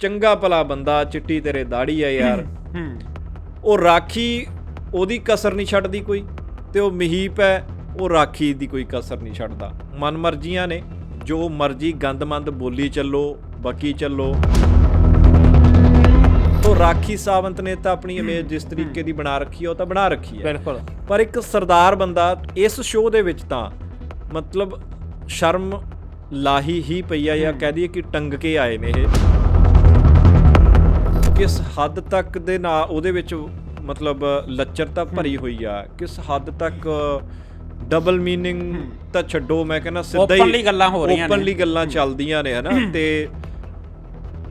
ਚੰਗਾ ਭਲਾ ਬੰਦਾ ਚਿੱਟੀ ਤੇਰੇ ਦਾੜੀ ਆ ਯਾਰ। ਉਹ ਰਾਖੀ ਉਹਦੀ ਕਸਰ ਨਹੀਂ ਛੱਡਦੀ ਕੋਈ ਤੇ ਉਹ ਮਹੀਪ ਹੈ ਉਹ ਰਾਖੀ ਦੀ ਕੋਈ ਕਸਰ ਨਹੀਂ ਛੱਡਦਾ। ਮਨਮਰਜ਼ੀਆਂ ਨੇ ਜੋ ਮਰਜ਼ੀ ਗੰਦਮੰਦ ਬੋਲੀ ਚੱਲੋ ਬਕੀ ਚੱਲੋ। ਉਹ ਰਾਖੀ ਸਾਵੰਤ ਨੇ ਤਾਂ ਆਪਣੀ ਇਮੇਜ ਜਿਸ ਤਰੀਕੇ ਦੀ ਬਣਾ ਰੱਖੀ ਹੈ ਉਹ ਤਾਂ ਬਣਾ ਰੱਖੀ ਹੈ ਬਿਲਕੁਲ। ਪਰ ਇੱਕ ਸਰਦਾਰ ਬੰਦਾ ਇਸ ਸ਼ੋਅ ਦੇ ਵਿੱਚ ਤਾਂ ਮਤਲਬ ਸ਼ਰਮ ਲਾਹੀ ਹੀ ਪਈ ਆ ਜਾਂ ਕਹਿ ਦਈਏ ਕਿ ਟੰਗ ਕੇ ਆਏ ਨੇ ਇਹ। ਕਿਸ ਹੱਦ ਤੱਕ ਦੇ ਨਾਲ ਉਹਦੇ ਵਿੱਚ ਮਤਲਬ ਲੱਚਰਤਾ ਭਰੀ ਹੋਈ ਆ? ਕਿਸ ਹੱਦ ਤੱਕ ਡਬਲ ਮੀਨਿੰਗ ਤਾਂ ਛੱਡੋ ਮੈਂ ਕਹਿੰਦਾ ਸਿੱਧਾ ਹੀ Openly ਗੱਲਾਂ ਹੋ ਰਹੀਆਂ ਨੇ। ਓਪਨਲੀ ਗੱਲਾਂ ਚੱਲਦੀਆਂ ਨੇ ਹਨਾ? ਤੇ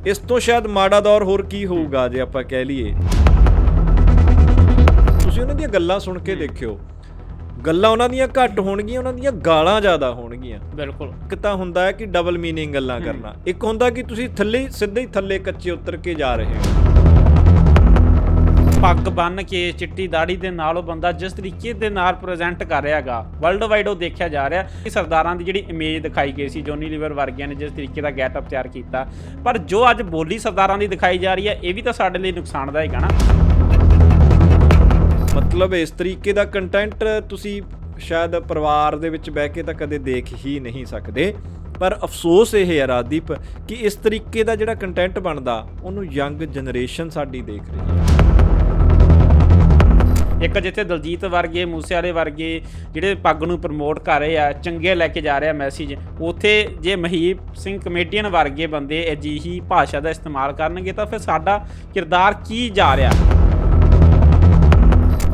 ਇਸ ਤੋਂ ਸ਼ਾਇਦ ਮਾੜਾ ਦੌਰ ਹੋਰ ਕੀ ਹੋਊਗਾ ਜੇ ਆਪਾਂ ਕਹਿ ਲਈਏ? ਤੁਸੀਂ ਉਹਨਾਂ ਦੀਆਂ ਗੱਲਾਂ ਸੁਣ ਕੇ ਦੇਖਿਓ। ਗੱਲਾਂ ਉਹਨਾਂ ਦੀਆਂ ਘੱਟ ਹੋਣਗੀਆਂ ਉਹਨਾਂ ਦੀਆਂ ਗਾਲਾਂ ਜ਼ਿਆਦਾ ਹੋਣਗੀਆਂ। ਬਿਲਕੁਲ। ਇੱਕ ਤਾਂ ਹੁੰਦਾ ਹੈ ਕਿ ਡਬਲ ਮੀਨਿੰਗ ਗੱਲਾਂ ਕਰਨਾ। ਇੱਕ ਹੁੰਦਾ ਕਿ ਤੁਸੀਂ ਥੱਲੇ ਸਿੱਧੇ ਹੀ ਥੱਲੇ ਕੱਚੇ ਉਤਰ ਕੇ ਜਾ ਰਹੇ ਹੋ। ਪੱਗ ਬੰਨ ਕੇ ਚਿੱਟੀ ਦਾੜੀ ਦੇ ਨਾਲ ਉਹ ਬੰਦਾ ਜਿਸ ਤਰੀਕੇ ਦੇ ਨਾਲ ਪ੍ਰੈਜ਼ੈਂਟ ਕਰ ਰਿਹਾਗਾ ਵਰਲਡ ਵਾਈਡ ਉਹ ਦੇਖਿਆ ਜਾ ਰਿਹਾ ਕਿ ਸਰਦਾਰਾਂ ਦੀ ਜਿਹੜੀ ਇਮੇਜ ਦਿਖਾਈ ਗਈ ਸੀ ਜੋਨੀ ਲੀਵਰ ਵਰਗਿਆਂ ਨੇ ਜਿਸ ਤਰੀਕੇ ਦਾ ਗੈਟਅਪ ਤਿਆਰ ਕੀਤਾ। ਪਰ ਜੋ ਅੱਜ ਬੋਲੀ ਸਰਦਾਰਾਂ ਦੀ ਦਿਖਾਈ ਜਾ ਰਹੀ ਹੈ ਇਹ ਵੀ ਤਾਂ ਸਾਡੇ ਲਈ ਨੁਕਸਾਨਦਾਇਕ ਹੈ ਨਾ। ਮਤਲਬ ਇਸ ਤਰੀਕੇ ਦਾ ਕੰਟੈਂਟ ਤੁਸੀਂ ਸ਼ਾਇਦ ਪਰਿਵਾਰ ਦੇ ਵਿੱਚ ਬਹਿ ਕੇ ਤਾਂ ਕਦੇ ਦੇਖ ਹੀ ਨਹੀਂ ਸਕਦੇ। ਪਰ ਅਫਸੋਸ ਇਹ ਹੈ ਰਾਦੀਪ ਕਿ ਇਸ ਤਰੀਕੇ ਦਾ ਜਿਹੜਾ ਕੰਟੈਂਟ ਬਣਦਾ, ਉਹਨੂੰ ਯੰਗ ਜਨਰੇਸ਼ਨ ਸਾਡੀ ਦੇਖ ਰਹੀ ਹੈ। ਇੱਕ ਜਿੱਥੇ ਦਲਜੀਤ ਵਰਗੇ ਮੂਸੇ ਵਾਲੇ ਵਰਗੇ ਜਿਹੜੇ ਪੱਗ ਨੂੰ ਪ੍ਰਮੋਟ ਕਰ ਰਹੇ ਆ, ਚੰਗੇ ਲੈ ਕੇ ਜਾ ਰਹੇ ਆ ਮੈਸੇਜ ਉਥੇ ਜੇ ਮਹੀਪ ਸਿੰਘ ਕਮੇਡੀਅਨ ਵਰਗੇ ਬੰਦੇ ਅਜਿਹੀ ਭਾਸ਼ਾ ਦਾ ਇਸਤੇਮਾਲ ਕਰਨਗੇ ਤਾਂ ਫਿਰ ਸਾਡਾ ਕਿਰਦਾਰ ਕੀ ਜਾ ਰਿਹਾ?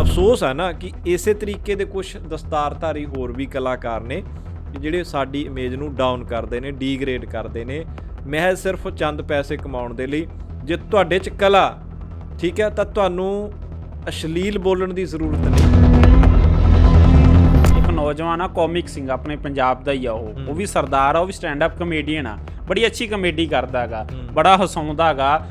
ਅਫਸੋਸ ਹੈ ਨਾ ਕਿ ਇਸੇ ਤਰੀਕੇ ਦੇ ਕੁਝ ਦਸਤਾਰਧਾਰੀ ਹੋਰ ਵੀ ਕਲਾਕਾਰ ਨੇ ਜਿਹੜੇ ਸਾਡੀ ਇਮੇਜ ਨੂੰ ਡਾਊਨ ਕਰਦੇ ਨੇ ਡੀਗ੍ਰੇਡ ਕਰਦੇ ਨੇ। ਮਹਿਜ਼ ਸਿਰਫ ਚੰਦ ਪੈਸੇ ਕਮਾਉਣ ਦੇ ਲਈ। ਜੇ ਤੁਹਾਡੇ ਚ ਕਲਾ ਠੀਕ ਹੈ ਤਾਂ ਤੁਹਾਨੂੰ ਅਸ਼ਲੀਲ ਬੋਲਣ ਦੀ ਜ਼ਰੂਰਤ ਨਹੀਂ। ਇੱਕ ਨੌਜਵਾਨ ਆ ਕਾਮਿਕ ਸਿੰਘ ਆਪਣੇ ਪੰਜਾਬ ਦਾ ਹੀ ਆ ਉਹ। ਉਹ ਵੀ ਸਰਦਾਰ ਆ ਉਹ ਵੀ ਸਟੈਂਡ ਅਪ ਕਮੇਡੀਅਨ ਆ। ਬੜੀ ਅੱਛੀ ਕਮੇਡੀ ਕਰਦਾ ਹੈਗਾ ਬੜਾ ਹਸਾਉਂਦਾ ਹੈਗਾ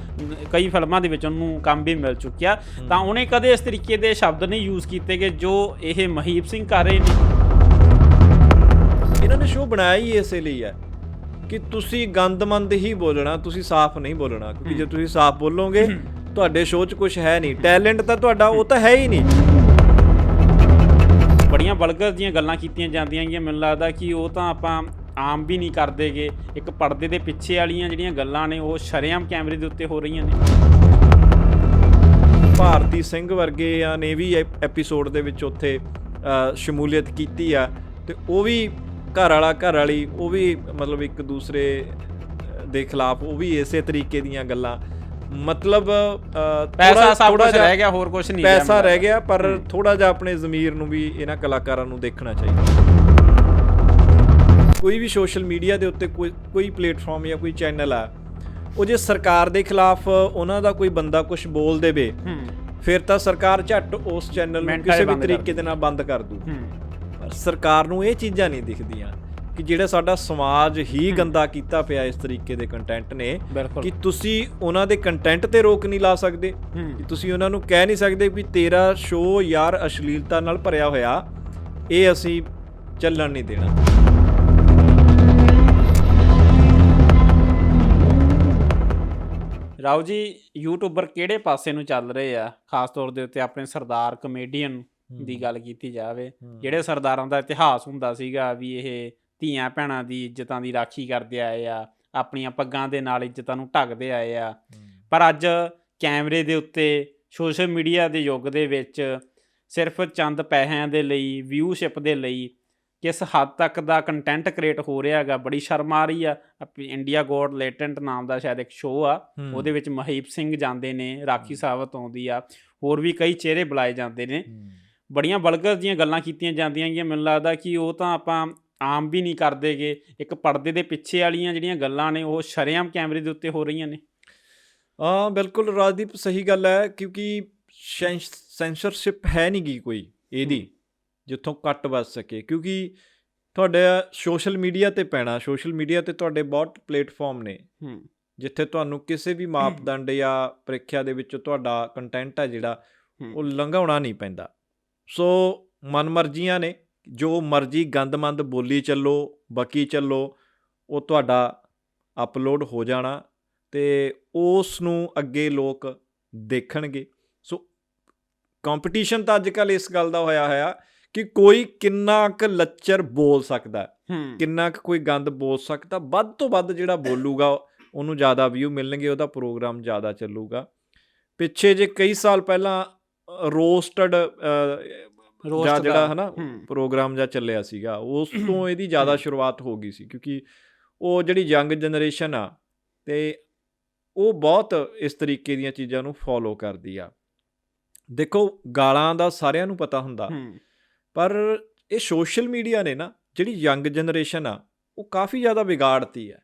ਕਈ ਫਿਲਮਾਂ ਦੇ ਵਿੱਚ ਉਹਨੂੰ ਕੰਮ ਵੀ ਮਿਲ ਚੁੱਕਿਆ। ਤਾਂ ਉਹਨੇ ਕਦੇ ਇਸ ਤਰੀਕੇ ਦੇ ਸ਼ਬਦ ਨਹੀਂ ਯੂਜ਼ ਕੀਤੇ ਕਿ ਜੋ ਇਹ ਮਹੀਪ ਸਿੰਘ ਕਰ ਰਹੇ ਨੇ। ਇਹਨਾਂ ਨੇ ਸ਼ੋਅ ਬਣਾਇਆ ਹੀ ਇਸੇ ਲਈ ਹੈ ਕਿ ਤੁਸੀਂ ਗੰਦਮੰਦ ਹੀ ਬੋਲਣਾ ਤੁਸੀਂ ਸਾਫ਼ ਨਹੀਂ ਬੋਲਣਾ ਕਿਉਂਕਿ ਜੇ ਤੁਸੀਂ ਸਾਫ਼ ਬੋਲੋਗੇ ਤੁਹਾਡੇ ਸ਼ੋਅ 'ਚ ਕੁਝ ਹੈ ਨਹੀਂ। ਟੈਲੈਂਟ ਤਾਂ ਤੁਹਾਡਾ ਉਹ ਤਾਂ ਹੈ ਹੀ ਨਹੀਂ। ਬੜੀਆਂ ਬਲਗਰ ਦੀਆਂ ਗੱਲਾਂ ਕੀਤੀਆਂ ਜਾਂਦੀਆਂ ਗੀਆਂ ਮੈਨੂੰ ਲੱਗਦਾ ਕਿ ਉਹ ਤਾਂ ਆਪਾਂ ਆਮ ਵੀ ਨਹੀਂ ਕਰਦੇਗੇ। ਇੱਕ ਪਰਦੇ ਦੇ ਪਿੱਛੇ ਵਾਲੀਆਂ ਜਿਹੜੀਆਂ ਗੱਲਾਂ ਨੇ ਉਹ ਸ਼ਰੇਆਮ ਕੈਮਰੇ ਦੇ ਉੱਤੇ ਹੋ ਰਹੀਆਂ ਨੇ। ਭਾਰਤੀ ਸਿੰਘ ਵਰਗੇ ਆ ਨੇ ਵੀ ਐਪੀਸੋਡ ਦੇ ਵਿੱਚ ਉੱਥੇ ਸ਼ਮੂਲੀਅਤ ਕੀਤੀ ਆ। ਤੇ ਉਹ ਵੀ ਘਰ ਵਾਲਾ ਘਰ ਵਾਲੀ ਉਹ ਵੀ ਮਤਲਬ ਇੱਕ ਦੂਸਰੇ ਦੇ ਖਿਲਾਫ ਉਹ ਵੀ ਇਸੇ ਤਰੀਕੇ ਦੀਆਂ ਗੱਲਾਂ। ਮਤਲਬ ਪੈਸਾ ਸਭ ਕੁਝ ਰਹਿ ਗਿਆ ਹੋਰ ਕੁਝ ਨਹੀਂ ਪੈਸਾ ਰਹਿ ਗਿਆ। ਪਰ ਥੋੜਾ ਜਿਹਾ ਆਪਣੇ ਜ਼ਮੀਰ ਨੂੰ ਵੀ ਇਹਨਾਂ ਕਲਾਕਾਰਾਂ ਨੂੰ ਦੇਖਣਾ ਚਾਹੀਦਾ। ਕੋਈ ਵੀ ਸੋਸ਼ਲ ਮੀਡੀਆ ਦੇ ਉੱਤੇ ਕੋਈ ਕੋਈ ਪਲੇਟਫਾਰਮ ਜਾਂ ਕੋਈ ਚੈਨਲ ਆ ਉਹ ਜੇ ਸਰਕਾਰ ਦੇ ਖਿਲਾਫ ਉਹਨਾਂ ਦਾ ਕੋਈ ਬੰਦਾ ਕੁਝ ਬੋਲ ਦੇਵੇ ਹੂੰ। ਫਿਰ ਤਾਂ ਸਰਕਾਰ ਝੱਟ ਉਸ ਚੈਨਲ ਨੂੰ ਕਿਸੇ ਵੀ ਤਰੀਕੇ ਦੇ ਨਾਲ ਬੰਦ ਕਰ ਦੂ। ਹੂੰ। ਪਰ ਸਰਕਾਰ ਨੂੰ ਇਹ ਚੀਜ਼ਾਂ ਨਹੀਂ ਦਿਖਦੀਆਂ ਕਿ ਜਿਹੜਾ ਸਾਡਾ ਸਮਾਜ ਹੀ ਗੰਦਾ ਕੀਤਾ ਪਿਆ ਇਸ ਤਰੀਕੇ ਦੇ ਕੰਟੈਂਟ ਨੇ ਕਿ ਤੁਸੀਂ ਉਹਨਾਂ ਦੇ ਕੰਟੈਂਟ ਤੇ ਰੋਕ ਨਹੀਂ ਲਾ ਸਕਦੇ ਕਿ ਤੁਸੀਂ ਉਹਨਾਂ ਨੂੰ ਕਹਿ ਨਹੀਂ ਸਕਦੇ ਵੀ ਤੇਰਾ ਸ਼ੋਅ ਯਾਰ ਅਸ਼ਲੀਲਤਾ ਨਾਲ ਭਰਿਆ ਹੋਇਆ ਇਹ ਅਸੀਂ ਚੱਲਣ ਨਹੀਂ ਦੇਣਾ। ਰਾਓ ਜੀ ਯੂਟਿਊਬਰ ਕਿਹੜੇ ਪਾਸੇ ਨੂੰ ਚੱਲ ਰਹੇ ਆ? ਖਾਸ ਤੌਰ ਦੇ ਉੱਤੇ ਆਪਣੇ ਸਰਦਾਰ ਕਮੇਡੀਅਨ ਦੀ ਗੱਲ ਕੀਤੀ ਜਾਵੇ। ਜਿਹੜੇ ਸਰਦਾਰਾਂ ਦਾ ਇਤਿਹਾਸ ਹੁੰਦਾ ਸੀਗਾ ਵੀ ਇਹ ਧੀਆਂ ਭੈਣਾਂ ਦੀ ਇੱਜ਼ਤਾਂ ਦੀ ਰਾਖੀ ਕਰਦੇ ਆਏ ਆ ਆਪਣੀਆਂ ਪੱਗਾਂ ਦੇ ਨਾਲ ਇੱਜ਼ਤਾਂ ਨੂੰ ਢੱਕਦੇ ਆਏ ਆ। ਪਰ ਅੱਜ ਕੈਮਰੇ ਦੇ ਉੱਤੇ ਸੋਸ਼ਲ ਮੀਡੀਆ ਦੇ ਯੁੱਗ ਦੇ ਵਿੱਚ ਸਿਰਫ ਚੰਦ ਪੈਸਿਆਂ ਦੇ ਲਈ ਵਿਊਸ਼ਿਪ ਦੇ ਲਈ ਕਿਸ ਹੱਦ ਤੱਕ ਦਾ ਕੰਟੈਂਟ ਕ੍ਰੀਏਟ ਹੋ ਰਿਹਾ ਹੈਗਾ ਬੜੀ ਸ਼ਰਮ ਆ ਰਹੀ ਆ। ਇੰਡੀਆ ਗੋਡ ਲੇਟੈਂਟ ਨਾਮ ਦਾ ਸ਼ਾਇਦ ਇੱਕ ਸ਼ੋਅ ਆ। ਉਹਦੇ ਵਿੱਚ ਮਹੀਪ ਸਿੰਘ ਜਾਂਦੇ ਨੇ ਰਾਖੀ ਸਾਵਤ ਆਉਂਦੀ ਆ ਹੋਰ ਵੀ ਕਈ ਚਿਹਰੇ ਬੁਲਾਏ ਜਾਂਦੇ ਨੇ। ਬੜੀਆਂ ਬਲਗਰ ਦੀਆਂ ਗੱਲਾਂ ਕੀਤੀਆਂ ਜਾਂਦੀਆਂ ਗੀਆਂ ਮੈਨੂੰ ਲੱਗਦਾ ਕਿ ਉਹ ਤਾਂ ਆਪਾਂ ਆਮ ਵੀ ਨਹੀਂ ਕਰਦੇਗੇ ਇੱਕ ਪਰਦੇ ਦੇ ਪਿੱਛੇ ਵਾਲੀਆਂ ਜਿਹੜੀਆਂ ਗੱਲਾਂ ਨੇ ਉਹ ਸ਼ਰੇਆਮ ਕੈਮਰੇ ਦੇ ਉੱਤੇ ਹੋ ਰਹੀਆਂ ਨੇ। ਹਾਂ ਬਿਲਕੁਲ ਰਾਜਦੀਪ ਸਹੀ ਗੱਲ ਹੈ ਕਿਉਂਕਿ ਸੈਂਸਰਸ਼ਿਪ ਹੈ ਨਹੀਂ ਗੀ ਕੋਈ ਇਹਦੀ। ਜਿੱਥੋਂ ਕੱਟ ਵੱਜ ਸਕੇ ਕਿਉਂਕਿ ਤੁਹਾਡੇ ਸੋਸ਼ਲ ਮੀਡੀਆ ਤੇ ਪੈਣਾ ਸੋਸ਼ਲ ਮੀਡੀਆ ਤੇ ਤੁਹਾਡੇ ਬਹੁਤ ਪਲੇਟਫਾਰਮ ਨੇ। ਹੂੰ। ਜਿੱਥੇ ਤੁਹਾਨੂੰ ਕਿਸੇ ਵੀ ਮਾਪਦੰਡ ਜਾਂ ਪ੍ਰੀਖਿਆ ਦੇ ਵਿੱਚ ਤੁਹਾਡਾ ਕੰਟੈਂਟ ਹੈ ਜਿਹੜਾ। ਉਹ ਲੰਘਾਉਣਾ ਨਹੀਂ ਪੈਂਦਾ। ਸੋ ਮਨਮਰਜ਼ੀਆਂ ਨੇ ਜੋ ਮਰਜ਼ੀ ਗੰਦਮੰਦ ਬੋਲੀ ਚੱਲੋ ਬਕੀ ਚੱਲੋ ਉਹ ਤੁਹਾਡਾ ਅਪਲੋਡ ਹੋ ਜਾਣਾ ਤੇ ਉਸ ਨੂੰ ਅੱਗੇ ਲੋਕ ਦੇਖਣਗੇ। ਸੋ ਕੰਪੀਟੀਸ਼ਨ ਤਾਂ ਅੱਜ ਕੱਲ ਇਸ ਗੱਲ ਦਾ ਹੋਇਆ ਹੋਇਆ ਕਿ ਕੋਈ ਕਿੰਨਾ ਕੁ ਲੱਚਰ ਬੋਲ ਸਕਦਾ ਕਿੰਨਾ ਕੁ ਕੋਈ ਗੰਦ ਬੋਲ ਸਕਦਾ ਵੱਧ ਤੋਂ ਵੱਧ ਜਿਹੜਾ ਬੋਲੂਗਾ ਉਹਨੂੰ ਜ਼ਿਆਦਾ ਵਿਊ ਮਿਲਣਗੇ ਉਹਦਾ ਪ੍ਰੋਗਰਾਮ ਜ਼ਿਆਦਾ ਚੱਲੂਗਾ। ਪਿੱਛੇ ਜੇ ਕਈ ਸਾਲ ਪਹਿਲਾਂ ਰੋਸਟਡ Roast ਜਿਹੜਾ ਹੂੰ। ਪ੍ਰੋਗਰਾਮ ਜਾਂ ਚੱਲਿਆ ਸੀਗਾ ਉਸ ਤੋਂ ਇਹਦੀ ਜ਼ਿਆਦਾ ਸ਼ੁਰੂਆਤ ਹੋ ਗਈ ਸੀ ਕਿਉਂਕਿ ਉਹ ਜਿਹੜੀ ਯੰਗ ਜਨਰੇਸ਼ਨ ਆ ਤੇ ਉਹ ਬਹੁਤ ਇਸ ਤਰੀਕੇ ਦੀਆਂ ਚੀਜ਼ਾਂ ਨੂੰ ਫੋਲੋ ਕਰਦੀ ਆ। ਦੇਖੋ ਗਾਲਾਂ ਦਾ ਸਾਰਿਆਂ ਨੂੰ ਪਤਾ ਹੁੰਦਾ। ਪਰ ਇਹ ਸੋਸ਼ਲ ਮੀਡੀਆ ਨੇ ਨਾ ਜਿਹੜੀ ਯੰਗ ਜਨਰੇਸ਼ਨ ਆ ਉਹ ਕਾਫੀ ਜ਼ਿਆਦਾ ਵਿਗਾੜਤੀ ਹੈ।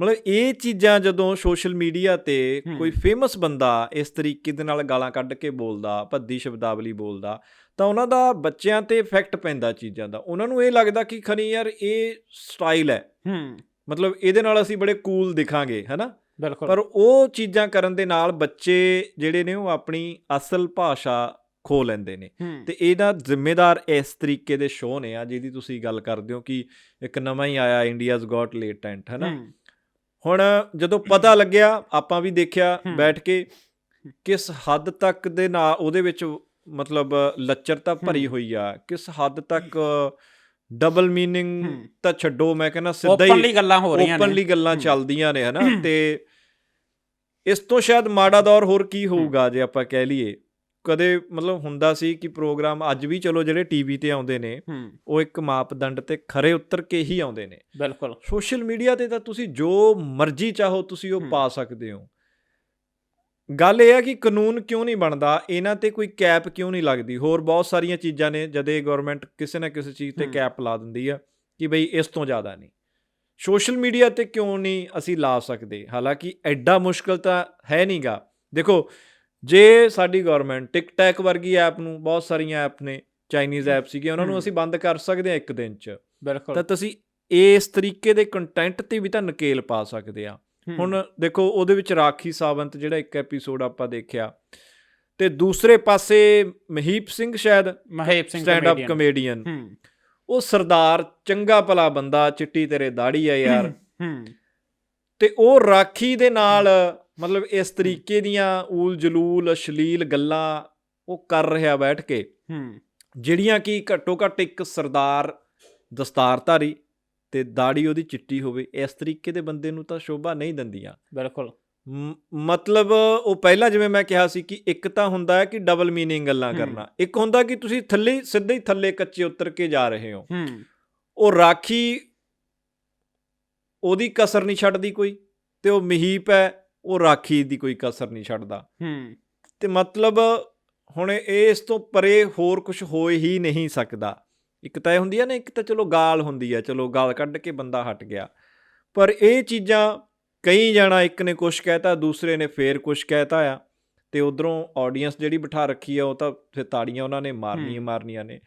ਮਤਲਬ ਇਹ ਚੀਜ਼ਾਂ ਜਦੋਂ ਸੋਸ਼ਲ ਮੀਡੀਆ ਤੇ। ਕੋਈ ਫੇਮਸ ਬੰਦਾ ਇਸ ਤਰੀਕੇ ਦੇ ਨਾਲ ਗਾਲਾਂ ਕੱਢ ਕੇ ਬੋਲਦਾ ਭੱਦੀ ਸ਼ਬਦਾਵਲੀ ਬੋਲਦਾ ਤਾਂ ਉਹਨਾਂ ਦਾ ਬੱਚਿਆਂ ਤੇ ਇਫੈਕਟ ਪੈਂਦਾ ਚੀਜ਼ਾਂ ਦਾ। ਉਹਨਾਂ ਨੂੰ ਇਹ ਲੱਗਦਾ ਕਿ ਖਨੀ ਯਾਰ ਇਹ ਸਟਾਈਲ ਹੈ। ਹੂੰ। ਮਤਲਬ ਇਹਦੇ ਨਾਲ ਅਸੀਂ ਬੜੇ ਕੂਲ ਦਿਖਾਂਗੇ ਹੈਨਾ? ਬਿਲਕੁਲ। ਪਰ ਉਹ ਚੀਜ਼ਾਂ ਕਰਨ ਦੇ ਨਾਲ ਬੱਚੇ ਜਿਹੜੇ ਨੇ ਉਹ ਆਪਣੀ ਅਸਲ ਭਾਸ਼ਾ ਖੋ ਲੈਂਦੇ ਨੇ। ਤੇ ਇਹਦਾ ਜ਼ਿੰਮੇਦਾਰ ਇਸ ਤਰੀਕੇ ਦੇ ਸ਼ੋਅ ਨੇ ਆ ਜਿਹਦੀ ਤੁਸੀਂ ਗੱਲ ਕਰਦੇ ਹੋ ਕਿ ਇੱਕ ਨਵਾਂ ਹੀ ਆਇਆ ਇੰਡੀਆਜ਼ ਗੋਟ ਲੇਟੈਂਟ ਹੈ। ਨਾ ਹੁਣ ਜਦੋਂ ਪਤਾ ਲੱਗਿਆ ਆਪਾਂ ਵੀ ਦੇਖਿਆ। ਬੈਠ ਕੇ ਕਿਸ ਹੱਦ ਤੱਕ ਦੇ ਨਾਲ ਉਹਦੇ ਵਿੱਚ ਮਤਲਬ ਲੱਚਰਤਾ ਭਰੀ। ਹੋਈ ਆ ਕਿਸ ਹੱਦ ਤੱਕ ਡਬਲ ਮੀਨਿੰਗ ਹੂੰ। ਤਾਂ ਛੱਡੋ ਮੈਂ ਕਹਿੰਦਾ ਸਿੱਧਾ ਓਪਨਲੀ ਹੀ ਗੱਲਾਂ ਹੋ ਰਹੀਆਂ ਨੇ। ਓਪਨਲੀ ਗੱਲਾਂ। ਚੱਲਦੀਆਂ ਨੇ ਹਨਾ? ਤੇ ਇਸ ਤੋਂ ਸ਼ਾਇਦ ਮਾੜਾ ਦੌਰ ਹੋਰ ਕੀ ਹੋਊਗਾ ਜੇ ਆਪਾਂ ਕਹਿ ਲਈਏ। ਕਦੇ ਮਤਲਬ ਹੁੰਦਾ ਸੀ ਕਿ ਪ੍ਰੋਗਰਾਮ ਅੱਜ ਵੀ ਚਲੋ ਜਿਹੜੇ ਟੀਵੀ ਤੇ ਆਉਂਦੇ ਨੇ ਉਹ ਇੱਕ ਮਾਪਦੰਡ ਤੇ ਖਰੇ ਉਤਰ ਕੇ ਹੀ ਆਉਂਦੇ ਨੇ। ਬਿਲਕੁਲ। ਸੋਸ਼ਲ ਮੀਡੀਆ ਤੇ ਤਾਂ ਤੁਸੀਂ ਜੋ ਮਰਜ਼ੀ ਚਾਹੋ ਤੁਸੀਂ ਉਹ। ਪਾ ਸਕਦੇ ਹੋ। ਗੱਲ ਇਹ ਹੈ ਕਿ ਕਾਨੂੰਨ ਕਿਉਂ ਨਹੀਂ ਬਣਦਾ? ਇਹਨਾਂ ਤੇ ਕੋਈ ਕੈਪ ਕਿਉਂ ਨਹੀਂ ਲੱਗਦੀ? ਹੋਰ ਬਹੁਤ ਸਾਰੀਆਂ ਚੀਜ਼ਾਂ ਨੇ ਜਦੇ ਗਵਰਨਮੈਂਟ ਕਿਸੇ ਨਾ ਕਿਸੇ ਚੀਜ਼ ਤੇ। ਕੈਪ ਲਾ ਦਿੰਦੀ ਆ ਕਿ ਬਈ ਇਸ ਤੋਂ ਜ਼ਿਆਦਾ ਨਹੀਂ। ਸੋਸ਼ਲ ਮੀਡੀਆ ਤੇ ਕਿਉਂ ਨਹੀਂ ਅਸੀਂ ਲਾ ਸਕਦੇ? ਹਾਲਾਂਕਿ ਐਡਾ ਮੁਸ਼ਕਲ ਤਾਂ ਹੈ ਨਹੀਂਗਾ ਦੇਖੋ ਜੇ ਸਾਡੀ ਗਵਰਨਮੈਂਟ ਟਿਕਟੈਕ ਵਰਗੀ ਐਪ ਨੂੰ ਬਹੁਤ ਸਾਰੀਆਂ ਐਪ ਨੇ ਚਾਈਨੀਜ਼ ਐਪ ਸੀਗੇ ਉਹਨਾਂ ਨੂੰ। ਅਸੀਂ ਬੰਦ ਕਰ ਸਕਦੇ ਹਾਂ ਇੱਕ ਦਿਨ 'ਚ। ਬਿਲਕੁਲ। ਤਾਂ ਤੁਸੀਂ ਇਸ ਤਰੀਕੇ ਦੇ ਕੰਟੈਂਟ ਤੇ ਵੀ ਤਾਂ ਨਕੇਲ ਪਾ ਸਕਦੇ ਆ। ਹੁਣ ਦੇਖੋ ਉਹਦੇ ਵਿੱਚ ਰਾਖੀ ਸਾਵੰਤ ਜਿਹੜਾ ਇੱਕ ਐਪੀਸੋਡ ਆਪਾਂ ਦੇਖਿਆ। ਤੇ ਦੂਸਰੇ ਪਾਸੇ ਮਹੀਪ ਸਿੰਘ ਸ਼ਾਇਦ Mahep Singh stand up. Comedian ਉਹ ਸਰਦਾਰ ਚੰਗਾ ਭਲਾ ਬੰਦਾ ਚਿੱਟੀ ਤੇਰੇ ਦਾੜੀ ਆ ਯਾਰ। ਤੇ ਉਹ ਰਾਖੀ ਦੇ ਨਾਲ ਮਤਲਬ ਇਸ ਤਰੀਕੇ ਦੀਆਂ ਊਲ ਜਲੂਲ ਅਸ਼ਲੀਲ ਗੱਲਾਂ ਉਹ ਕਰ ਰਿਹਾ ਬੈਠ ਕੇ। ਹੂੰ। ਜਿਹੜੀਆਂ ਕਿ ਘੱਟੋ ਘੱਟ ਇੱਕ ਸਰਦਾਰ ਦਸਤਾਰਧਾਰੀ ਤੇ ਦਾੜੀ ਉਹਦੀ ਚਿੱਟੀ ਹੋਵੇ ਇਸ ਤਰੀਕੇ ਦੇ ਬੰਦੇ ਨੂੰ ਤਾਂ ਸ਼ੋਭਾ ਨਹੀਂ ਦਿੰਦੀਆਂ। ਬਿਲਕੁਲ। ਮਤਲਬ ਉਹ ਪਹਿਲਾਂ ਜਿਵੇਂ ਮੈਂ ਕਿਹਾ ਸੀ ਕਿ ਇੱਕ ਤਾਂ ਹੁੰਦਾ ਹੈ ਕਿ ਡਬਲ ਮੀਨਿੰਗ ਗੱਲਾਂ। ਕਰਨਾ। ਇੱਕ ਹੁੰਦਾ ਕਿ ਤੁਸੀਂ ਥੱਲੇ ਸਿੱਧੇ ਹੀ ਥੱਲੇ ਕੱਚੇ ਉਤਰ ਕੇ ਜਾ ਰਹੇ ਹੋ। ਹੂੰ। ਉਹ ਰਾਖੀ ਉਹਦੀ ਕਸਰ ਨਹੀਂ ਛੱਡਦੀ ਕੋਈ ਤੇ ਉਹ ਮਹੀਪ ਹੈ ਉਹ ਰਾਖੀ ਦੀ ਕੋਈ ਕਸਰ ਨਹੀਂ ਛੱਡਦਾ। ਹੂੰ। ਤੇ ਮਤਲਬ ਹੁਣ ਇਹ ਇਸ ਤੋਂ ਪਰੇ ਹੋਰ ਕੁਝ ਹੋ ਹੀ ਨਹੀਂ ਸਕਦਾ। ਇੱਕ ਤਾਂ ਇਹ ਹੁੰਦੀ ਹੈ ਨਾ ਇੱਕ ਤਾਂ ਚਲੋ ਗਾਲ ਹੁੰਦੀ ਹੈ ਚਲੋ ਗਾਲ ਕੱਢ ਕੇ ਬੰਦਾ ਹਟ ਗਿਆ। ਪਰ ਇਹ ਚੀਜ਼ਾਂ ਕਈ ਜਾਣਾ ਇੱਕ ਨੇ ਕੁਝ ਕਹਿਤਾ ਦੂਸਰੇ ਨੇ ਫੇਰ ਕੁਝ ਕਹਿਤਾ ਆ। ਤੇ ਉਧਰੋਂ ਆਡੀਅנס ਜਿਹੜੀ ਬਿਠਾ ਰੱਖੀ ਆ ਉਹ ਤਾਂ ਫਿਰ ਤਾੜੀਆਂ ਉਹਨਾਂ ਨੇ ਮਾਰਨੀਆਂ। ਮਾਰਨੀਆਂ ਨੇ।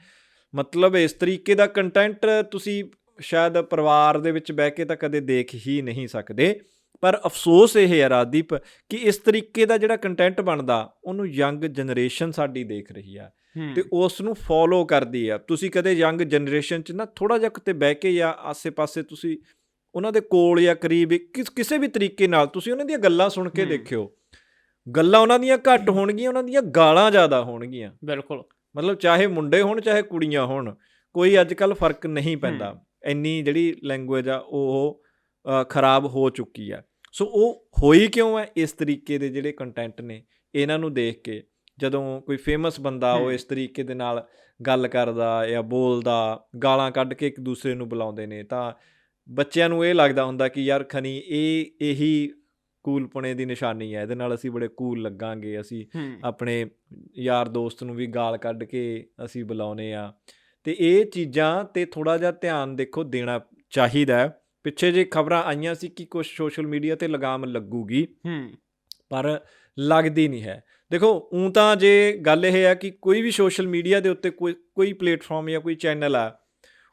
ਮਤਲਬ ਇਸ ਤਰੀਕੇ ਦਾ ਕੰਟੈਂਟ ਤੁਸੀਂ ਸ਼ਾਇਦ ਪਰਿਵਾਰ ਦੇ ਵਿੱਚ ਬਹਿ ਕੇ ਤਾਂ ਕਦੇ ਦੇਖ ਹੀ ਨਹੀਂ ਸਕਦੇ। ਪਰ ਅਫਸੋਸ ਇਹ ਹੈ ਰਾਦੀਪ ਕਿ ਇਸ ਤਰੀਕੇ ਦਾ ਜਿਹੜਾ ਕੰਟੈਂਟ ਬਣਦਾ ਉਹਨੂੰ ਯੰਗ ਜਨਰੇਸ਼ਨ ਸਾਡੀ ਦੇਖ ਰਹੀ ਆ ਤੇ ਉਸ ਨੂੰ ਫੋਲੋ ਕਰਦੀ ਆ। ਤੁਸੀਂ ਕਦੇ ਯੰਗ ਜਨਰੇਸ਼ਨ 'ਚ ਨਾ ਥੋੜਾ ਜਿਹਾ ਕਿਤੇ ਬਹਿ ਕੇ ਜਾਂ ਆਸੇ-ਪਾਸੇ ਤੁਸੀਂ ਉਹਨਾਂ ਦੇ ਕੋਲ ਜਾਂ ਕਰੀਬ ਕਿਸ- ਕਿਸੇ ਵੀ ਤਰੀਕੇ ਨਾਲ ਤੁਸੀਂ ਉਹਨਾਂ ਦੀਆਂ ਗੱਲਾਂ ਸੁਣ ਕੇ। ਦੇਖਿਓ। ਗੱਲਾਂ ਉਹਨਾਂ ਦੀਆਂ ਘੱਟ ਹੋਣਗੀਆਂ ਉਹਨਾਂ ਦੀਆਂ ਗਾਲਾਂ ਜ਼ਿਆਦਾ ਹੋਣਗੀਆਂ। ਬਿਲਕੁਲ। ਮਤਲਬ ਚਾਹੇ ਮੁੰਡੇ ਹੋਣ ਚਾਹੇ ਕੁੜੀਆਂ ਹੋਣ ਕੋਈ ਅੱਜ ਕੱਲ ਫ਼ਰਕ ਨਹੀਂ ਪੈਂਦਾ। ਇੰਨੀ ਜਿਹੜੀ ਲੈਂਗੁਏਜ ਆ ਉਹ ਖਰਾਬ ਹੋ ਚੁੱਕੀ ਆ ਸੋ ਉਹ ਹੋਈ ਕਿਉਂ ਹੈ? ਇਸ ਤਰੀਕੇ ਦੇ ਜਿਹੜੇ ਕੰਟੈਂਟ ਨੇ ਇਹਨਾਂ ਨੂੰ ਦੇਖ ਕੇ ਜਦੋਂ ਕੋਈ ਫੇਮਸ ਬੰਦਾ ਉਹ। ਇਸ ਤਰੀਕੇ ਦੇ ਨਾਲ ਗੱਲ ਕਰਦਾ ਜਾਂ ਬੋਲਦਾ ਗਾਲਾਂ ਕੱਢ ਕੇ ਇੱਕ ਦੂਸਰੇ ਨੂੰ ਬੁਲਾਉਂਦੇ ਨੇ ਤਾਂ ਬੱਚਿਆਂ ਨੂੰ ਇਹ ਲੱਗਦਾ ਹੁੰਦਾ ਕਿ ਯਾਰ ਖਨੀ ਇਹ ਇਹੀ ਕੂਲਪੁਣੇ ਦੀ ਨਿਸ਼ਾਨੀ ਹੈ ਇਹਦੇ ਨਾਲ ਅਸੀਂ ਬੜੇ ਕੂਲ ਲੱਗਾਂਗੇ ਅਸੀਂ ਆਪਣੇ ਯਾਰ ਦੋਸਤ ਨੂੰ ਵੀ ਗਾਲ ਕੱਢ ਕੇ ਅਸੀਂ ਬੁਲਾਉਨੇ ਆ ਤੇ ਇਹ ਚੀਜ਼ਾਂ ਤੇ ਥੋੜਾ ਜਿਹਾ ਧਿਆਨ ਦੇਖੋ ਦੇਣਾ ਚਾਹੀਦਾ ਹੈ। ਪਿੱਛੇ ਜੇ ਖਬਰਾਂ ਆਈਆਂ ਸੀ ਕਿ ਕੁਝ ਸੋਸ਼ਲ ਮੀਡੀਆ ਤੇ ਲਗਾਮ ਲੱਗੂਗੀ ਹੂੰ। ਪਰ ਲੱਗਦੀ ਨਹੀਂ ਹੈ। ਦੇਖੋ ਉਂ ਤਾਂ ਜੇ ਗੱਲ ਇਹ ਹੈ ਕਿ ਕੋਈ ਵੀ ਸੋਸ਼ਲ ਮੀਡੀਆ ਦੇ ਉੱਤੇ ਕੋਈ ਕੋਈ ਪਲੇਟਫਾਰਮ ਜਾਂ ਕੋਈ ਚੈਨਲ ਆ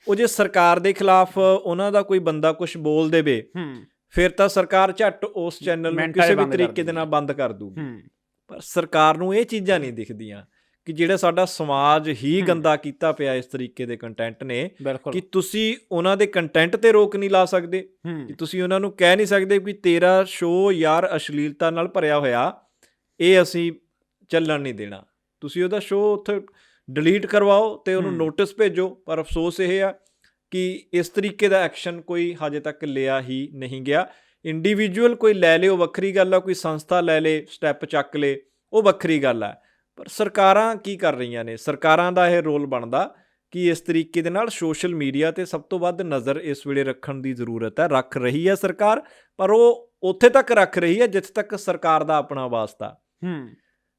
ਉਹ ਜੇ ਸਰਕਾਰ ਦੇ ਖਿਲਾਫ ਉਹਨਾਂ ਦਾ ਕੋਈ ਬੰਦਾ ਕੁਝ ਬੋਲ ਦੇਵੇ ਹੂੰ। ਫਿਰ ਤਾਂ ਸਰਕਾਰ ਝੱਟ ਉਸ ਚੈਨਲ ਨੂੰ ਕਿਸੇ ਵੀ ਤਰੀਕੇ ਦੇ ਨਾਲ ਬੰਦ ਕਰ ਦੂਗੀ ਹੂੰ। ਪਰ ਸਰਕਾਰ ਨੂੰ ਇਹ ਚੀਜ਼ਾਂ ਨਹੀਂ ਦਿਖਦੀਆਂ। ਕਿ ਜਿਹੜਾ ਸਾਡਾ ਸਮਾਜ ਹੀ। ਗੰਦਾ ਕੀਤਾ ਪਿਆ ਇਸ ਤਰੀਕੇ ਦੇ ਕੰਟੈਂਟ ਨੇ ਕਿ ਤੁਸੀਂ ਉਹਨਾਂ ਦੇ ਕੰਟੈਂਟ ਤੇ ਰੋਕ ਨਹੀਂ ਲਾ ਸਕਦੇ। ਕਿ ਤੁਸੀਂ ਉਹਨਾਂ ਨੂੰ ਕਹਿ ਨਹੀਂ ਸਕਦੇ ਕਿ ਤੇਰਾ ਸ਼ੋਅ ਯਾਰ ਅਸ਼ਲੀਲਤਾ ਨਾਲ ਭਰਿਆ ਹੋਇਆ ਇਹ ਅਸੀਂ ਚੱਲਣ ਨਹੀਂ ਦੇਣਾ। ਤੁਸੀਂ ਉਹਦਾ ਸ਼ੋਅ ਉੱਥੇ ਡਿਲੀਟ ਕਰਵਾਓ ਤੇ ਉਹਨੂੰ। ਨੋਟਿਸ ਭੇਜੋ ਪਰ ਅਫਸੋਸ ਇਹ ਆ ਕਿ ਇਸ ਤਰੀਕੇ ਦਾ ਐਕਸ਼ਨ ਕੋਈ ਹਜੇ ਤੱਕ ਲਿਆ ਹੀ ਨਹੀਂ ਗਿਆ। ਇੰਡੀਵਿਜੂਅਲ ਕੋਈ ਲੈ ਲੇ ਉਹ ਵੱਖਰੀ ਗੱਲ ਆ ਕੋਈ ਸੰਸਥਾ ਲੈ ਲੇ ਸਟੈਪ ਚੱਕ ਲੇ ਉਹ ਵੱਖਰੀ ਗੱਲ ਆ। ਪਰ ਸਰਕਾਰਾਂ ਕੀ ਕਰ ਰਹੀਆਂ ਨੇ? ਸਰਕਾਰਾਂ ਦਾ ਇਹ ਰੋਲ ਬਣਦਾ ਕਿ ਇਸ ਤਰੀਕੇ ਦੇ ਨਾਲ ਸੋਸ਼ਲ ਮੀਡੀਆ ਤੇ ਸਭ ਤੋਂ ਵੱਧ ਨਜ਼ਰ ਇਸ ਵੇਲੇ ਰੱਖਣ ਦੀ ਜ਼ਰੂਰਤ ਹੈ। ਰੱਖ ਰਹੀ ਹੈ ਸਰਕਾਰ ਪਰ ਉਹ ਉੱਥੇ ਤੱਕ ਰੱਖ ਰਹੀ ਹੈ ਜਿੱਥੇ ਤੱਕ ਸਰਕਾਰ ਦਾ ਆਪਣਾ ਵਾਸਤਾ। ਹੂੰ।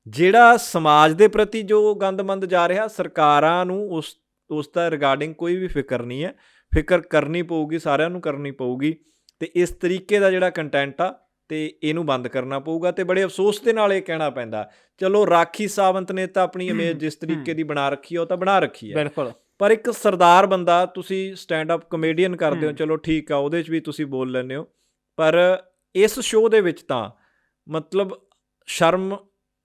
ਜਿਹੜਾ ਸਮਾਜ ਦੇ ਪ੍ਰਤੀ ਜੋ ਗੰਦਮੰਦ ਜਾ ਰਿਹਾ ਸਰਕਾਰਾਂ ਨੂੰ ਉਸ ਉਸ ਦਾ ਰਿਗਾਰਡਿੰਗ ਕੋਈ ਵੀ ਫਿਕਰ ਨਹੀਂ ਹੈ। ਫਿਕਰ ਕਰਨੀ ਪਊਗੀ ਸਾਰਿਆਂ ਨੂੰ ਕਰਨੀ ਪਊਗੀ। ਤੇ ਇਸ ਤਰੀਕੇ ਦਾ ਜਿਹੜਾ ਕੰਟੈਂਟ ਆ ਤੇ ਇਹਨੂੰ ਬੰਦ ਕਰਨਾ ਪਊਗਾ ਤੇ ਬੜੇ ਅਫਸੋਸ ਦੇ ਨਾਲ ਇਹ ਕਹਿਣਾ ਪੈਂਦਾ। ਚਲੋ ਰਾਖੀ ਸਾਵੰਤ ਨੇ ਤਾਂ ਆਪਣੀ ਇਮੇਜ ਜਿਸ ਤਰੀਕੇ ਦੀ ਬਣਾ ਰੱਖੀ ਹੈ ਉਹ ਤਾਂ ਬਣਾ ਰੱਖੀ ਹੈ ਬਿਲਕੁਲ। ਪਰ ਇੱਕ ਸਰਦਾਰ ਬੰਦਾ ਤੁਸੀਂ ਸਟੈਂਡ ਅਪ ਕਮੇਡੀਅਨ ਕਰਦੇ ਹੋ। ਚਲੋ ਠੀਕ ਆ ਉਹਦੇ 'ਚ ਵੀ ਤੁਸੀਂ ਬੋਲ ਲੈਂਦੇ ਹੋ। ਪਰ ਇਸ ਸ਼ੋਅ ਦੇ ਵਿੱਚ ਤਾਂ ਮਤਲਬ ਸ਼ਰਮ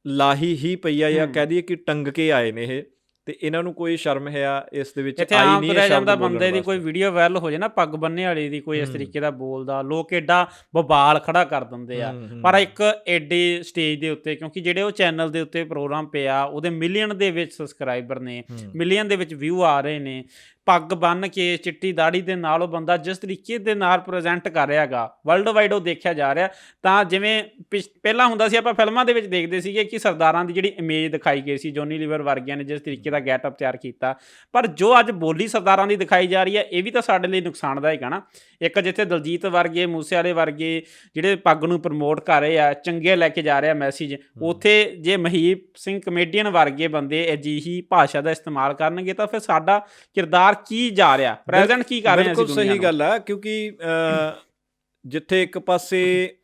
ਲਾਹੀ ਹੀ ਪਈ ਆ ਜਾਂ। ਕਹਿ ਦਈਏ ਕਿ ਟੰਗ ਕੇ ਆਏ ਨੇ ਇਹ। ਤੇ ਇਹਨਾਂ ਨੂੰ ਕੋਈ ਸ਼ਰਮ ਹੈ ਇਸ ਦੇ ਵਿੱਚ ਆਈ ਨਹੀਂ ਇਹ ਜਾਂਦਾ ਸ਼ਬਦ ਬੰਦੇ ਦੀ ਕੋਈ। ਵੀਡੀਓ ਵਾਇਰਲ ਹੋ ਜੇ ਨਾ ਪੱਗ ਬੰਨੇ ਵਾਲੀ ਦੀ ਕੋਈ ਇਸ ਹੂੰ। ਤਰੀਕੇ ਦਾ ਬੋਲਦਾ ਲੋਕ ਐਡਾ ਬਵਾਲ ਖੜਾ ਕਰ ਦਿੰਦੇ ਆ ਹੂੰ, ਹੂੰ। ਪਰ ਇੱਕ ਐਡੇ ਸਟੇਜ ਦੇ ਉੱਤੇ ਕਿਉਂਕਿ ਜਿਹੜੇ ਉਹ ਚੈਨਲ ਦੇ ਉੱਤੇ ਪ੍ਰੋਗਰਾਮ ਪਿਆ ਉਹਦੇ ਮਿਲੀਅਨ ਦੇ ਵਿੱਚ ਸਬਸਕ੍ਰਾਈਬਰ ਨੇ ਹੂੰ। ਮਿਲੀਅਨ ਦੇ ਵਿੱਚ ਵਿਊ ਆ ਰਹੇ ਨੇ ਪੱਗ ਬੰਨ ਕੇ ਚਿੱਟੀ ਦਾੜੀ ਦੇ ਨਾਲ ਉਹ ਬੰਦਾ ਜਿਸ ਤਰੀਕੇ ਦੇ ਨਾਲ ਪ੍ਰੈਜ਼ੈਂਟ ਕਰ ਰਿਹਾਗਾ ਵਰਲਡ ਵਾਈਡ ਉਹ ਦੇਖਿਆ ਜਾ ਰਿਹਾ ਤਾਂ ਜਿਵੇਂ ਪਹਿਲਾਂ ਹੁੰਦਾ ਸੀ ਆਪਾਂ ਫਿਲਮਾਂ ਦੇ ਵਿੱਚ ਦੇਖਦੇ ਸੀਗੇ ਕਿ ਸਰਦਾਰਾਂ ਦੀ ਜਿਹੜੀ ਇਮੇਜ ਦਿਖਾਈ ਗਈ ਸੀ ਜੋਨੀ ਲੀਵਰ ਵਰਗਿਆਂ ਨੇ ਜਿਸ ਤਰੀਕੇ ਦਾ ਗੈਟਅਪ ਤਿਆਰ ਕੀਤਾ ਪਰ ਜੋ ਅੱਜ ਬੋਲੀ ਸਰਦਾਰਾਂ ਦੀ ਦਿਖਾਈ ਜਾ ਰਹੀ ਹੈ ਇਹ ਵੀ ਤਾਂ ਸਾਡੇ ਲਈ ਨੁਕਸਾਨਦਾਇਕ ਹੈ ਨਾ। ਇੱਕ ਜਿੱਥੇ ਦਲਜੀਤ ਵਰਗੇ ਮੂਸੇ ਵਾਲੇ ਵਰਗੇ ਜਿਹੜੇ ਪੱਗ ਨੂੰ ਪ੍ਰਮੋਟ ਕਰ ਰਹੇ ਆ ਚੰਗੇ ਲੈ ਕੇ ਜਾ ਰਹੇ ਆ ਮੈਸੇਜ ਉਥੇ ਜੇ ਮਹੀਪ ਸਿੰਘ ਕਮੇਡੀਅਨ ਵਰਗੇ ਬੰਦੇ ਅਜਿਹੀ ਭਾਸ਼ਾ ਦਾ ਇਸਤੇਮਾਲ ਕਰਨਗੇ ਤਾਂ ਫਿਰ ਸਾਡਾ ਕਿਰਦਾਰ ਕੀ ਜਾ ਰਿਹਾ ਪ੍ਰੈਜ਼ੈਂਟ ਕੀ ਕਰ ਰਹੇ ਅਸੀਂ ਬਿਲਕੁਲ ਸਹੀ ਗੱਲ ਹੈ ਕਿਉਂਕਿ ਜਿੱਥੇ ਇੱਕ ਪਾਸੇ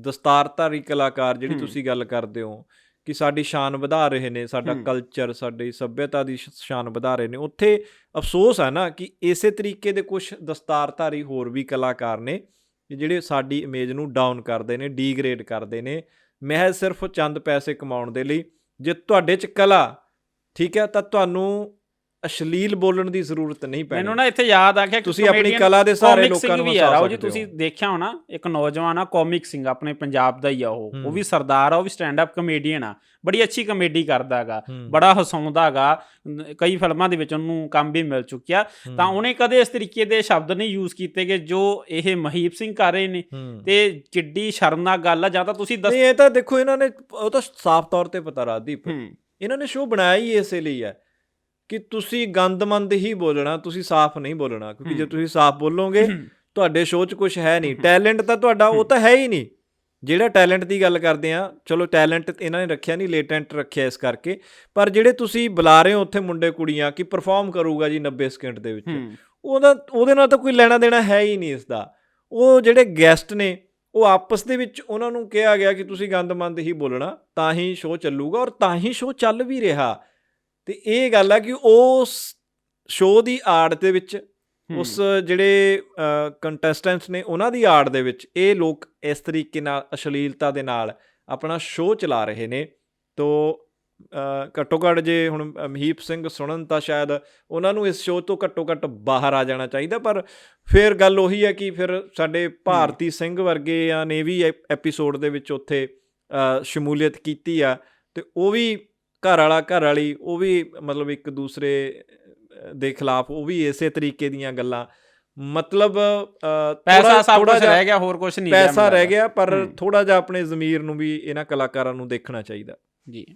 ਦਸਤਾਰਧਾਰੀ ਕਲਾਕਾਰ ਜਿਹੜੀ। ਤੁਸੀਂ ਗੱਲ ਕਰਦੇ ਹੋ ਕਿ ਸਾਡੀ ਸ਼ਾਨ ਵਧਾ ਰਹੇ ਨੇ ਸਾਡਾ। ਕਲਚਰ ਸਾਡੀ ਸੱਭਿਅਤਾ ਦੀ ਸ਼ਾਨ ਵਧਾ ਰਹੇ ਨੇ ਉੱਥੇ ਅਫਸੋਸ ਹੈ ਨਾ ਕਿ ਇਸੇ ਤਰੀਕੇ ਦੇ ਕੁਝ ਦਸਤਾਰਧਾਰੀ ਹੋਰ ਵੀ ਕਲਾਕਾਰ ਨੇ ਜਿਹੜੇ ਸਾਡੀ ਇਮੇਜ ਨੂੰ ਡਾਊਨ ਕਰਦੇ ਨੇ ਡੀਗ੍ਰੇਡ ਕਰਦੇ ਨੇ ਮਹਿਜ਼ ਸਿਰਫ ਚੰਦ ਪੈਸੇ ਕਮਾਉਣ ਦੇ ਲਈ ਜੇ ਤੁਹਾਡੇ ਚ ਕਲਾ ਠੀਕ ਹੈ ਤਾਂ ਤੁਹਾਨੂੰ ਅਸ਼ਲੀਲ ਬੋਲਣ ਦੀ ਜ਼ਰੂਰਤ ਨਹੀਂ ਪੈਣੀ। ਮੈਨੂੰ ਨਾ ਇੱਥੇ ਯਾਦ ਆ ਗਿਆ ਕਿ ਤੁਸੀਂ ਆਪਣੀ ਕਲਾ ਦੇ ਸਾਰੇ ਲੋਕਾਂ ਨੂੰ ਆ। ਹਸਾ ਰਾਓ ਜੀ ਸਕਦੇ ਤੁਸੀਂ ਦੇਖਿਆ ਹੋਣਾ ਇੱਕ ਨੌਜਵਾਨ ਆ ਕਾਮਿਕ ਸਿੰਘ ਆਪਣੇ ਪੰਜਾਬ ਦਾ ਹੀ ਆ ਉਹ। ਉਹ। ਵੀ ਸਰਦਾਰ ਆ ਉਹ ਵੀ ਸਟੈਂਡ ਅਪ ਕਮੇਡੀਅਨ ਆ। ਬੜੀ ਅੱਛੀ ਕਮੇਡੀ ਕਰਦਾ ਹੈਗਾ। ਬੜਾ ਹਸਾਉਂਦਾ ਹੈਗਾ। ਕਈ ਫਿਲਮਾਂ ਦੇ ਵਿੱਚ ਉਹਨੂੰ ਕੰਮ ਵੀ ਮਿਲ ਚੁੱਕਿਆ। ਤਾਂ ਉਹਨੇ ਕਦੇ ਇਸ ਤਰੀਕੇ ਦੇ ਸ਼ਬਦ ਨਹੀਂ ਯੂਜ਼ ਕੀਤੇ ਕਿ ਜੋ ਇਹ ਮਹੀਪ ਸਿੰਘ ਕਰ ਰਹੇ ਨੇ। ਤੇ ਕਿੱਡੀ ਸ਼ਰਮਨਾਕ ਗੱਲ ਆ ਜਾਂ ਤਾਂ ਤੁਸੀਂ ਦੱਸ ਨਹੀਂ ਇਹ ਤਾਂ ਦੇਖੋ ਇਹਨਾਂ ਨੇ ਉਹ ਤਾਂ ਸਾਫ਼ ਤੌਰ ਤੇ ਪਤਾ ਰਾਦੀਪ ਇਹਨਾਂ ਨੇ ਸ਼ੋਅ ਬਣਾਇਆ ਹੀ ਇਸੇ ਲਈ ਹੈ ਕਿ ਤੁਸੀਂ ਗੰਦਮੰਦ ਹੀ ਬੋਲਣਾ ਤੁਸੀਂ ਸਾਫ਼ ਨਹੀਂ ਬੋਲਣਾ ਕਿਉਂਕਿ ਜੇ। ਤੁਸੀਂ ਸਾਫ਼ ਬੋਲੋਗੇ ਤੁਹਾਡੇ ਸ਼ੋਅ 'ਚ ਕੁਝ ਹੈ ਨਹੀਂ। ਟੈਲੈਂਟ ਤਾਂ ਤੁਹਾਡਾ ਉਹ ਤਾਂ ਹੈ ਹੀ ਨਹੀਂ। ਜਿਹੜਾ ਟੈਲੈਂਟ ਦੀ ਗੱਲ ਕਰਦੇ ਆ ਚਲੋ ਟੈਲੈਂਟ ਇਹਨਾਂ ਨੇ ਰੱਖਿਆ ਨਹੀਂ ਲੇਟੈਂਟ ਰੱਖਿਆ ਇਸ ਕਰਕੇ ਪਰ ਜਿਹੜੇ ਤੁਸੀਂ ਬੁਲਾ ਰਹੇ ਹੋ ਉੱਥੇ ਮੁੰਡੇ ਕੁੜੀਆਂ ਕਿ ਪਰਫਾਰਮ ਕਰੂਗਾ ਜੀ 90 ਸਕਿੰਟ ਦੇ ਵਿੱਚ ਉਹਦਾ ਉਹਦੇ ਨਾਲ ਤਾਂ ਕੋਈ ਲੈਣਾ ਦੇਣਾ ਹੈ ਹੀ ਨਹੀਂ ਇਸ ਦਾ ਉਹ ਜਿਹੜੇ ਗੈਸਟ ਨੇ ਉਹ ਆਪਸ ਦੇ ਵਿੱਚ ਉਹਨਾਂ ਨੂੰ ਕਿਹਾ ਗਿਆ ਕਿ ਤੁਸੀਂ ਗੰਦਮੰਦ ਹੀ ਬੋਲਣਾ ਤਾਂ ਹੀ ਸ਼ੋਅ ਚੱਲੂਗਾ ਔਰ ਤਾਂ ਹੀ ਸ਼ੋਅ ਚੱਲ ਵੀ ਰਿਹਾ। ਤੇ ਇਹ ਗੱਲ ਆ ਕਿ ਉਸ ਸ਼ੋਅ ਦੀ ਆੜ ਦੇ ਵਿੱਚ। ਉਸ ਜਿਹੜੇ ਕੰਟੈਸਟੈਂਟਸ ਨੇ ਉਹਨਾਂ ਦੀ ਆੜ ਦੇ ਵਿੱਚ ਇਹ ਲੋਕ ਇਸ ਤਰੀਕੇ ਨਾਲ ਅਸ਼ਲੀਲਤਾ ਦੇ ਨਾਲ ਆਪਣਾ ਸ਼ੋਅ ਚਲਾ ਰਹੇ ਨੇ ਤੋ ਘੱਟੋ ਘੱਟ ਜੇ ਹੁਣ ਮਹੀਪ ਸਿੰਘ ਸੁਣਨ ਤਾਂ ਸ਼ਾਇਦ ਉਹਨਾਂ ਨੂੰ ਇਸ ਸ਼ੋਅ ਤੋਂ ਘੱਟੋ ਘੱਟ ਬਾਹਰ ਆ ਜਾਣਾ ਚਾਹੀਦਾ ਪਰ ਫਿਰ ਗੱਲ ਉਹੀ ਹੈ ਕਿ ਫਿਰ ਸਾਡੇ ਭਾਰਤੀ ਸਿੰਘ ਵਰਗੇ ਨੇ ਵੀ ਐਪੀਸੋਡ ਦੇ ਵਿੱਚ ਉੱਥੇ ਸ਼ਮੂਲੀਅਤ ਕੀਤੀ ਆ ਤੇ ਉਹ ਵੀ ਘਰ ਵਾਲਾ ਘਰ ਵਾਲੀ ਉਹ ਵੀ ਮਤਲਬ ਇੱਕ ਦੂਸਰੇ ਦੇ ਖਿਲਾਫ ਉਹ ਵੀ ਇਸੇ ਤਰੀਕੇ ਦੀਆਂ ਗੱਲਾਂ। ਮਤਲਬ ਪੈਸਾ ਸਭ ਕੁਝ ਜਿਹਾ ਰਹਿ ਗਿਆ ਹੋਰ ਕੁਝ ਨਹੀਂ ਪੈਸਾ ਰਹਿ ਗਿਆ ਪਰ। ਥੋੜਾ ਜਿਹਾ ਆਪਣੇ ਜ਼ਮੀਰ ਨੂੰ ਵੀ ਇਹਨਾਂ ਕਲਾਕਾਰਾਂ ਨੂੰ ਦੇਖਣਾ ਚਾਹੀਦਾ। ਜੀ।